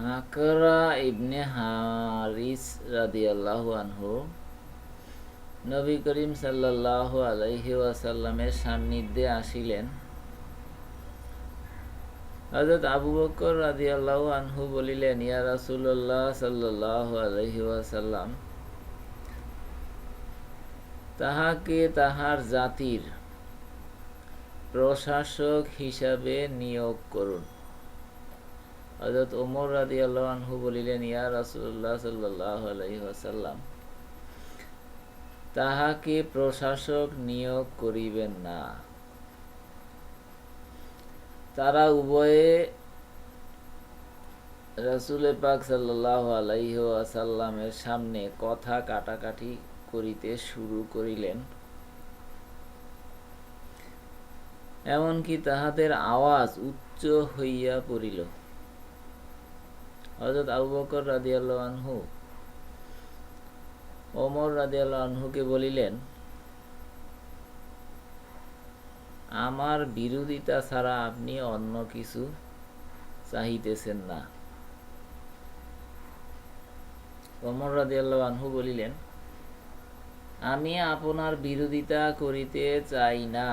আকরা ইবনে হারিস রাদিয়াল্লাহু আনহু নবী করিম সাল্লাল্লাহু আলাইহি ওয়াসাল্লামের সান্নিধ্যে আসিলেন। আবু বকর রাদিয়াল্লাহু আনহু বলিলেন, ইয়া রাসূলুল্লাহ সাল্লাল্লাহু আলাইহি ওয়াসাল্লাম, তাহাকে তাহার জাতির প্রশাসক হিসাবে নিয়োগ করুন। হযরত ওমর রাদিয়াল্লাহু আনহু বলিলেন, ইয়া রাসূলুল্লাহ সাল্লাল্লাহু আলাইহি তাহাকে প্রশাসক নিয়োগ করিবেন না। তারা উভয়ে রাসূল পাক সাল্লাল্লাহু আলাইহি সামনে কথা কাটাকাটি করিতে শুরু করিলেন। এমনকি তাহাদের আওয়াজ উচ্চ হইয়া পড়িল। হযরত আবু বকর রাদিয়াল্লাহু আনহু, ওমর রাদিয়াল্লাহু আনহুকে বলিলেন, আমার বিরোধিতা ছাড়া আপনি অন্য কিছু চাহিতেছেন না। ওমর রাদিয়াল্লাহু আনহু বলিলেন, আমি আপনার বিরোধিতা করিতে চাই না।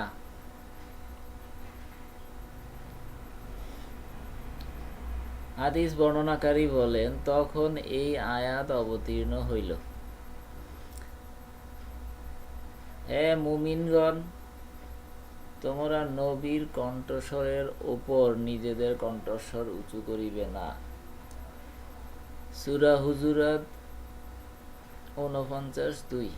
হাদিস বর্ণনাকারী বলেন, তখন এই আয়াত অবতীর্ণ হইল। হে মুমিনগণ, তোমরা নবীর কণ্ঠস্বরের ওপর নিজেদের কণ্ঠস্বর উঁচু করিবে না। সুরা হুজুরাত ঊনপঞ্চাশ দুই।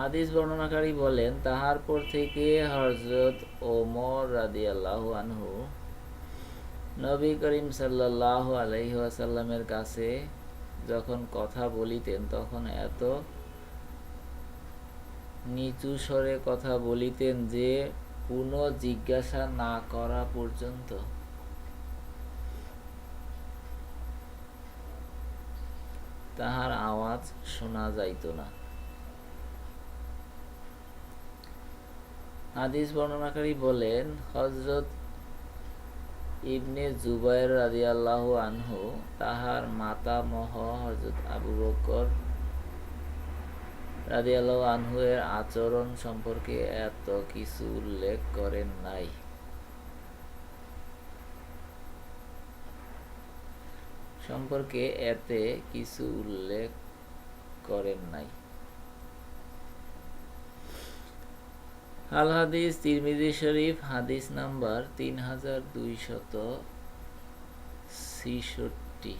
হাদিস বর্ণনাকারী বলেন, তাহার পর থেকে হজরত ওমর রাদিয়াল্লাহু আনহু নবী করিম সাল্লাল্লাহু আলাইহি ওয়াসাল্লামের কাছে যখন কথা বলিতেন, তখন এত নিচু স্বরে কথা বলিতেন যে পুনঃ জিজ্ঞাসা না করা পর্যন্ত। তাহার আওয়াজ শোনা যাইত না। হাদিস বর্ণনাকারী বলেন হজরত ইবনে জুবাইর রাদিয়াল্লাহু আনহু তাহার মাতামহ হজরত আবু বকর রাদিয়াল্লাহু আনহু এর আচরণ সম্পর্কে এত কিছু উল্লেখ করেন নাই। সম্পর্কে এতে কিছু উল্লেখ করেন নাই। আল হাদিস তিরমিজি শরীফ হাদিস নাম্বার তিন হাজার দুইশত ছিষট্টি।